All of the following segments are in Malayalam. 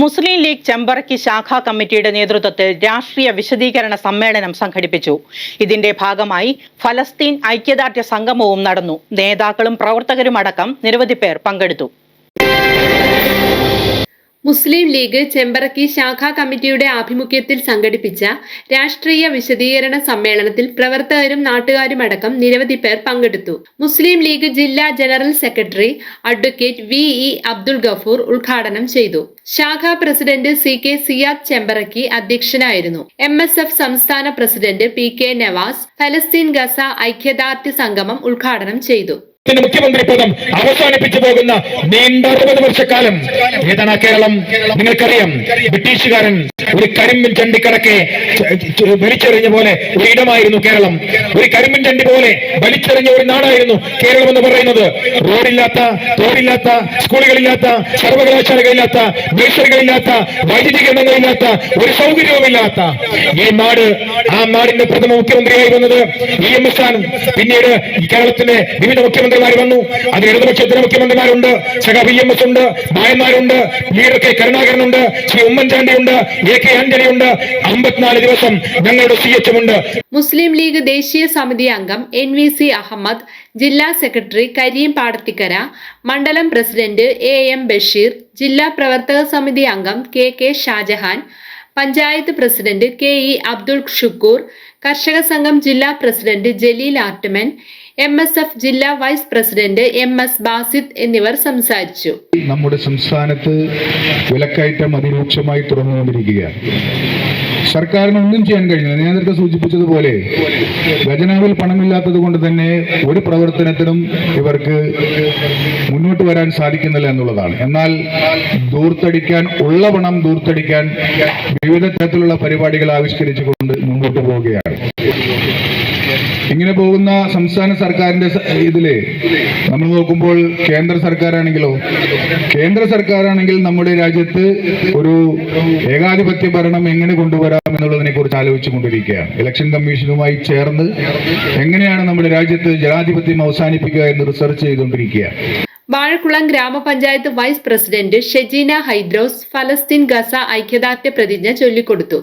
മുസ്ലിം ലീഗ് ചെമ്പറക്കി ശാഖാ കമ്മിറ്റിയുടെ നേതൃത്വത്തിൽ രാഷ്ട്രീയ വിശദീകരണ സമ്മേളനം സംഘടിപ്പിച്ചു. ഇതിന്റെ ഭാഗമായി ഫലസ്തീൻ ഐക്യദാർഢ്യ സംഗമവും നടന്നു. നേതാക്കളും പ്രവർത്തകരുമടക്കം നിരവധി പേർ പങ്കെടുത്തു. മുസ്ലിം ലീഗ് ചെമ്പറക്കി ശാഖാ കമ്മിറ്റിയുടെ ആഭിമുഖ്യത്തിൽ സംഘടിപ്പിച്ച രാഷ്ട്രീയ വിശദീകരണ സമ്മേളനത്തിൽ പ്രവർത്തകരും നാട്ടുകാരുമടക്കം നിരവധി പേർ പങ്കെടുത്തു. മുസ്ലിം ലീഗ് ജില്ലാ general secretary advocate V E Abdul Gafoor ഉദ്ഘാടനം ചെയ്തു. ശാഖാ president C K Siyad Chembarakki അധ്യക്ഷനായിരുന്നു. എം എസ് എഫ് സംസ്ഥാന പ്രസിഡന്റ് പി കെ നവാസ് ഫലസ്തീൻ ഗസ ഐക്യദാർഢ്യ സംഗമം ഉദ്ഘാടനം ചെയ്തു. മുഖ്യമന്ത്രി പദം അവസാനിപ്പിച്ചു പോകുന്ന നീണ്ട അറുപത് വർഷക്കാലം ഏതാണ് കേരളം? നിങ്ങൾക്കറിയാം ബ്രിട്ടീഷുകാരൻ ഒരു കരിമ്പിൻ ചണ്ടിക്കടക്കെ വലിച്ചെറിഞ്ഞ പോലെ ഒരു ഇടമായിരുന്നു കേരളം. ഒരു കരിമ്പിൻ ചണ്ടി പോലെ വലിച്ചെറിഞ്ഞ ഒരു നാടായിരുന്നു കേരളം എന്ന് പറയുന്നത്. റോഡില്ലാത്ത തോടില്ലാത്ത സ്കൂളുകളില്ലാത്ത സർവകലാശാലകളില്ലാത്ത നഴ്സറികളില്ലാത്ത വൈദ്യുതീകരണങ്ങളില്ലാത്ത ഒരു സൗകര്യവുമില്ലാത്ത ഈ നാട് ആ നാടിന്റെ പ്രഥമ മുഖ്യമന്ത്രിയായി വന്നത് ഇ എം എസ് ആണ്. പിന്നീട് കേരളത്തിലെ വിവിധ വിവിധ മുഖ്യമന്ത്രിമാർ വന്നു അത് ഇടതുപക്ഷത്തിന് മുഖ്യമന്ത്രിമാരുണ്ട്. സഖാ വി എം എസ് ഉണ്ട്. നായന്മാരുണ്ട് ലീഡർ കെ കരുണാകരനുണ്ട്. ശ്രീ ഉമ്മൻചാണ്ടി ഉണ്ട് എ കെ ആന്റണി ഉണ്ട് അമ്പത്തിനാല് ദിവസം ഞങ്ങളുടെ സി എച്ച് ഉണ്ട്. മുസ്ലിം ലീഗ് ദേശീയ സമിതി അംഗം എൻ വി സി അഹമ്മദ് ജില്ലാ സെക്രട്ടറി കരീം പാടത്തിക്കര മണ്ഡലം പ്രസിഡന്റ് എ എം ബഷീർ ജില്ലാ പ്രവർത്തക സമിതി അംഗം K K Shajahan panchayat president K E Abdul Shukkur കർഷക സംഘം ജില്ലാ പ്രസിഡന്റ് ജലീൽ ആർട്ടുമൻ എം എസ് എഫ് ജില്ലാ vice president M S Basid എന്നിവർ സംസാരിച്ചു. നമ്മുടെ സംസ്ഥാനത്ത് വിലക്കയറ്റം അതിരൂക്ഷമായി തുറന്നുകൊണ്ടിരിക്കുകയാണ് സർക്കാരിന് ഒന്നും ചെയ്യാൻ കഴിഞ്ഞില്ല ഞാൻ നേരത്തെ സൂചിപ്പിച്ചതുപോലെ ഖജനാവിൽ പണമില്ലാത്തത് കൊണ്ട് തന്നെ ഒരു പ്രവർത്തനത്തിനും ഇവർക്ക് മുന്നോട്ട് വരാൻ സാധിക്കുന്നില്ല എന്നുള്ളതാണ്. എന്നാൽ ദൂർത്തടിക്കാൻ ഉള്ള പണം ദൂർത്തടിക്കാൻ വിവിധ തരത്തിലുള്ള പരിപാടികൾ ആവിഷ്കരിച്ചുകൊണ്ട് മുന്നോട്ട് പോവുകയാണ്. ഇങ്ങനെ പോകുന്ന സംസ്ഥാന സർക്കാരിന്റെ ഇതിൽ നമ്മൾ നോക്കുമ്പോൾ കേന്ദ്ര സർക്കാരാണെങ്കിലോ? കേന്ദ്ര സർക്കാരാണെങ്കിൽ നമ്മുടെ രാജ്യത്ത് ഒരു ഏകാധിപത്യ ഭരണം എങ്ങനെ കൊണ്ടുവരാം എന്നുള്ളതിനെ കുറിച്ച് ആലോചിച്ചു കൊണ്ടിരിക്കുകയാണ് ഇലക്ഷൻ കമ്മീഷനുമായി ചേർന്ന് എങ്ങനെയാണ് നമ്മുടെ രാജ്യത്ത് ജനാധിപത്യം അവസാനിപ്പിക്കുക എന്ന് റിസർച്ച് ചെയ്തുകൊണ്ടിരിക്കുകയാണ് വാഴക്കുളം ഗ്രാമപഞ്ചായത്ത് വൈസ് പ്രസിഡന്റ് ഷെജീന ഹൈദ്രോസ് ഫലസ്തീൻ ഗസ ഐക്യദാർഢ്യ പ്രതിജ്ഞ ചൊല്ലിക്കൊടുത്തു.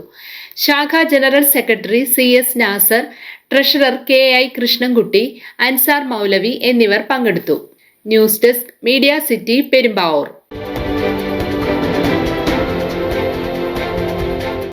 ശാഖ general secretary C S Nasar treasurer K I Krishnankutty Ansar മൗലവി എന്നിവർ പങ്കെടുത്തു. News desk media city Perumbavoor.